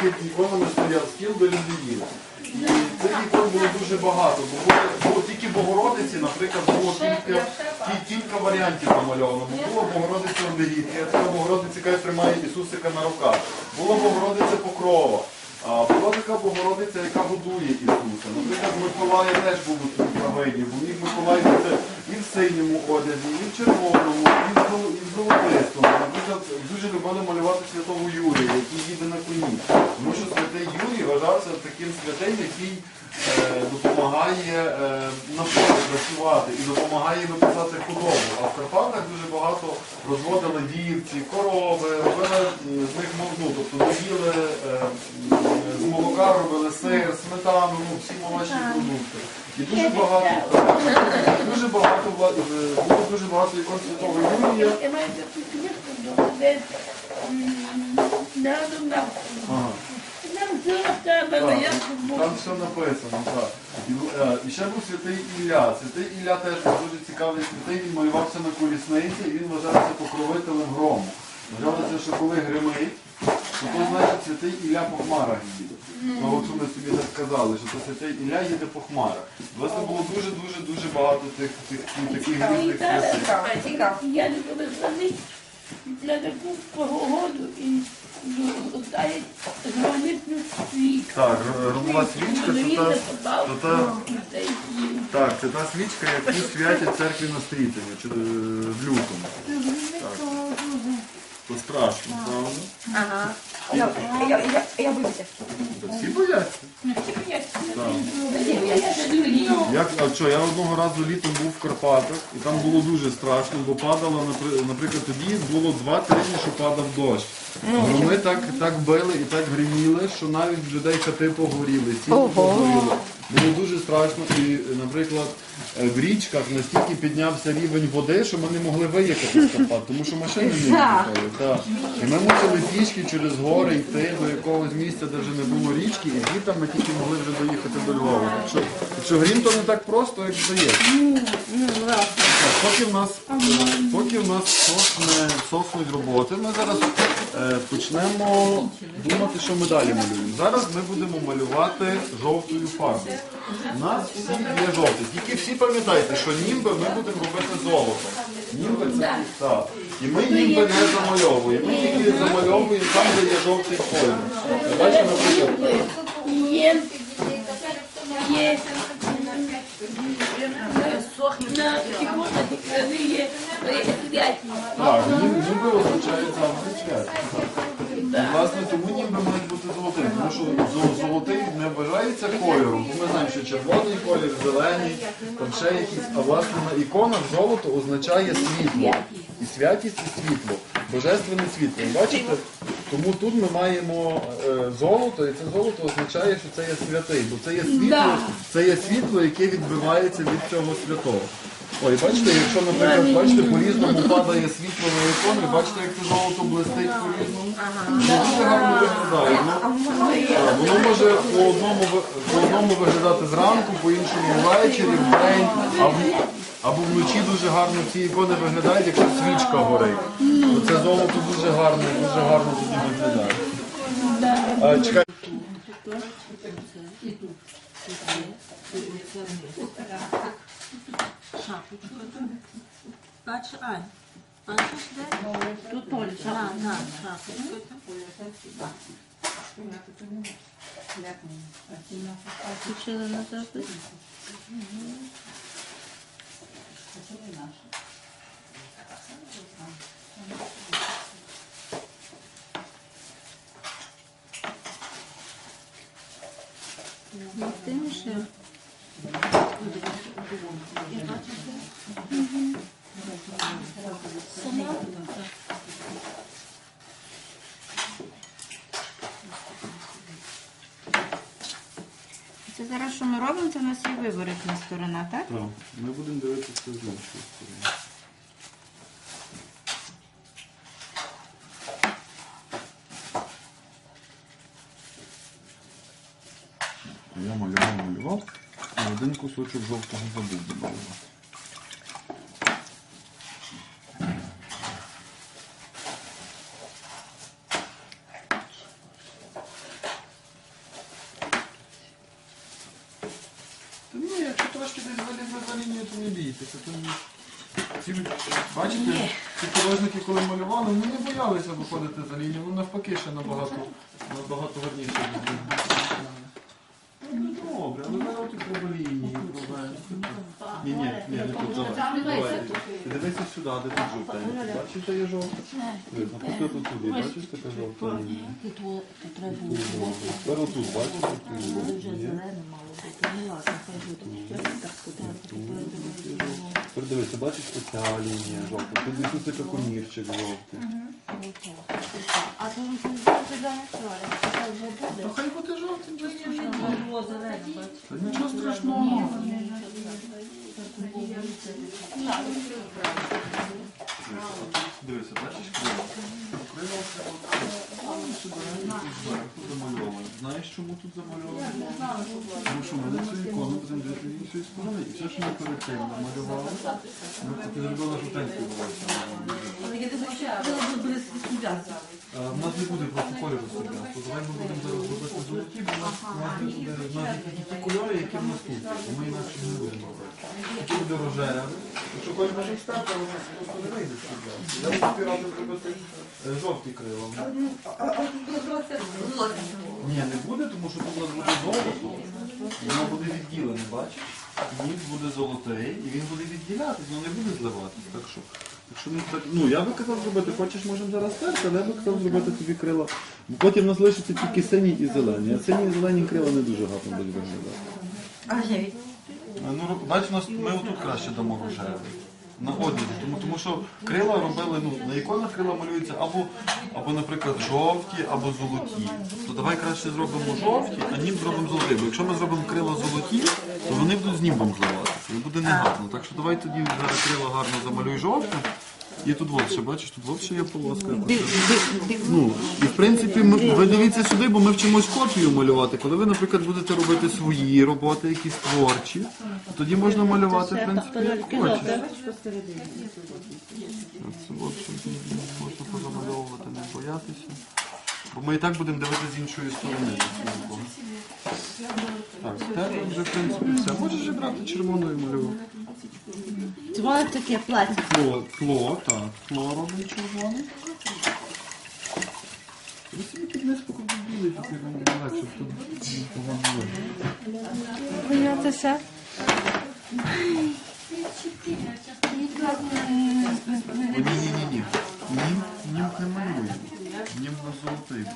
під іконами стояв стіл, де люди. І цих ікон було дуже багато. Бо було, було тільки Богородиці, наприклад, було кілька, кі- кілька варіантів намальовано. Бо було Богородиця Оберігки, це Богородиця, яка тримає Ісусика на руках. Була Богородиця Покрова. А була така Богородиця, яка годує Ісуса. Наприклад, Миколая теж був у цій трагедії, бо міг Миколай бути і в синьому одязі, і в червоному, і в, зол- і в золотистому. Наприклад, дуже любили малювати святого Юрія, який їде на коні. Тому що святий Юрій вважався таким святим, який е, допомагає е, на полі працювати і допомагає виписати худобу. А в Карпатах дуже багато розводили вівці, корови, робили з них ну, тобто доїли е, м, з молока робили сир, сметану, ну, всі молочні продукти. І дуже багато, дуже багато е, було дуже багато ікон святого Юрія. Все. Там все написано, так. І, е, і ще був святий Ілля. Святий Ілля теж був дуже цікавий святий, він малювався на колісниці і він вважався покровителем грому. Вважалося, що коли гримить, то то значить святий Ілля по хмарах їде. Ну, от що ми собі так сказали, що то святий Ілля їде по хмарах. Власне було дуже-дуже дуже багато тих, тих, таких різних святих. Я любила садити на таку погоду і ну, дають гранитну свічку. Так, робила свічка, це та, то та, так, це та свічка, яку святять церкві на стрітині, чи, е, в лютому. То страшно, правда? Ага. Я, я, я, я боюся. Всі бояться. Як, а що, я одного разу літом був в Карпатах, і там було дуже страшно, бо падало, напри- наприклад, тоді було два тижні, що падав дощ. Громи так, так били і так гриміли, що навіть в людей хати погоріли, сіли погоріли. Було дуже страшно. І, наприклад, е, в річках настільки піднявся рівень води, що ми не могли виїхати з Карпат, тому що машини не їхали. Так. І ми мусили пішки через гори йти до якогось місця, де вже не було річки, і звідти ми тільки могли вже доїхати до Львова. Так що, так що грім то не так просто, як здається. Так, поки в нас, поки в нас сохне, сохнуть роботи, ми зараз почнемо думати, що ми далі малюємо. Зараз ми будемо малювати жовтою фарбою. У нас всі є жовті. Тільки всі пам'ятайте, що німби ми будемо робити золотом. Німби це так. І ми німби не замальовуємо. Ми тільки замальовуємо там, де є жовтий колір. Бачимо, наприклад, Є, є, на іконах вони є святі. Так, нім- ніби означає завжди свят. Власне, тому ніби мають бути золотим, тому що золотий не вважається кольором. Бо ми знаємо, що червоний колір, зелений, там ще якісь. А власне на іконах золото означає світло. І святість і світло. Божественне світло. Бачите? Тому тут ми маємо е, золото, і це золото означає, що це є святий, бо це є світло, це є світло, яке відбивається від цього святого. Ой, бачите, якщо, наприклад, бачите, по-різному падає світло на ікони, бачите, як це золото блистить по-різному. Воно дуже гарно виглядає. Воно, воно може по одному, по одному виглядати зранку, по іншому ввечері, в день, або, або вночі дуже гарно ці ікони виглядають, якщо свічка горить. То це золото дуже гарно, дуже гарно тоді виглядає. А, чекай. Бач, Ань. Бачиш, де? Тут Оля, На, на, шапочку. Включили на запис. Ти не ще. Це зараз що ми робимо? Це у нас є виворотна сторона, так? Так, ми будемо дивитися з іншої сторони. Я малював, малював, один кусочок жовтого забув додавати. Ну, якщо трошки десь вилізли за лінію, то не бійтеся. Бачите, ці художники, коли малювали, вони не боялися виходити за лінію, вони навпаки ще набагато, набагато гарніше добре, але зараз тут лінії. Ні, ні, ні, не тут, давай. давай. Ти Дивися сюди, де тут жовтенький. Бачиш, де є жовта? Пусти тут туди, бачиш, така жовта лінія. Тепер отут, бачиш, тут є. Ну? Тепер дивися, бачиш оця лінія жовта. Тут десь тут комірчик жовтий. А то він це зелене сторе. Це вже буде. Та хай буде без Було бачиш. Та нічого страшного. Дивися, бачиш сюди зверху замальовано. Знаєш, чому тут замальовано? Тому що ми цю ікону будемо дивити з іншої сторони. І все, що ми перед цим намалювали, ми ти зробила жовтенькою волосся. Але я думаю, що. У нас не буде просто кольору стріляти. Давай ми будемо зараз робити золоті, бо у нас буде ті кольори, які в нас тут. Ми інакше не будемо робити. Який буде рожевий. Якщо хочеш може але у просто не вийде стріляти. Я тобі радив зробити е, жовті крила. Ні, не буде, тому що тут у нас буде золото. Воно буде відділене, бачиш? Ніж буде золотий, і він буде відділятись, воно не буде зливатись. Так що, якщо не так, ну я би казав зробити, хочеш, можемо зараз терти, але я би казав зробити тобі крила. Бо потім у нас лишиться тільки сині і зелені. А сині і зелені крила не дуже гарно будуть виглядати. А вже Ну, ру- у нас ми отут краще дамо рожевий. На одязі, тому, тому що крила робили, ну, на іконах крила малюються або, або, наприклад, жовті, або золоті. То давай краще зробимо жовті, а нім зробимо золотий. Бо якщо ми зробимо крила золоті, то вони будуть з німбом зливатися. І буде негарно. Так що давай тоді зараз крила гарно замалюй жовтим. І тут вовше, бачиш, тут вовше є полоска. Ну, і в принципі, ми, ви дивіться сюди, бо ми вчимось копію малювати. Коли ви, наприклад, будете робити свої роботи, якісь творчі, тоді можна малювати, в принципі, як хочеш. Це щоб можна позамальовувати, не боятися. Бо ми і так будемо дивитися з іншої сторони. Так, так вже, в принципі, все. Можеш же брати червоною малювати? Червоне таке плаття. Тло, тло, так. Тло робимо червоне. Ви собі під низ покупили, тут я вам не бачу, тут погано видно. все? Ні-ні-ні. Німк не малює. Немного золотий.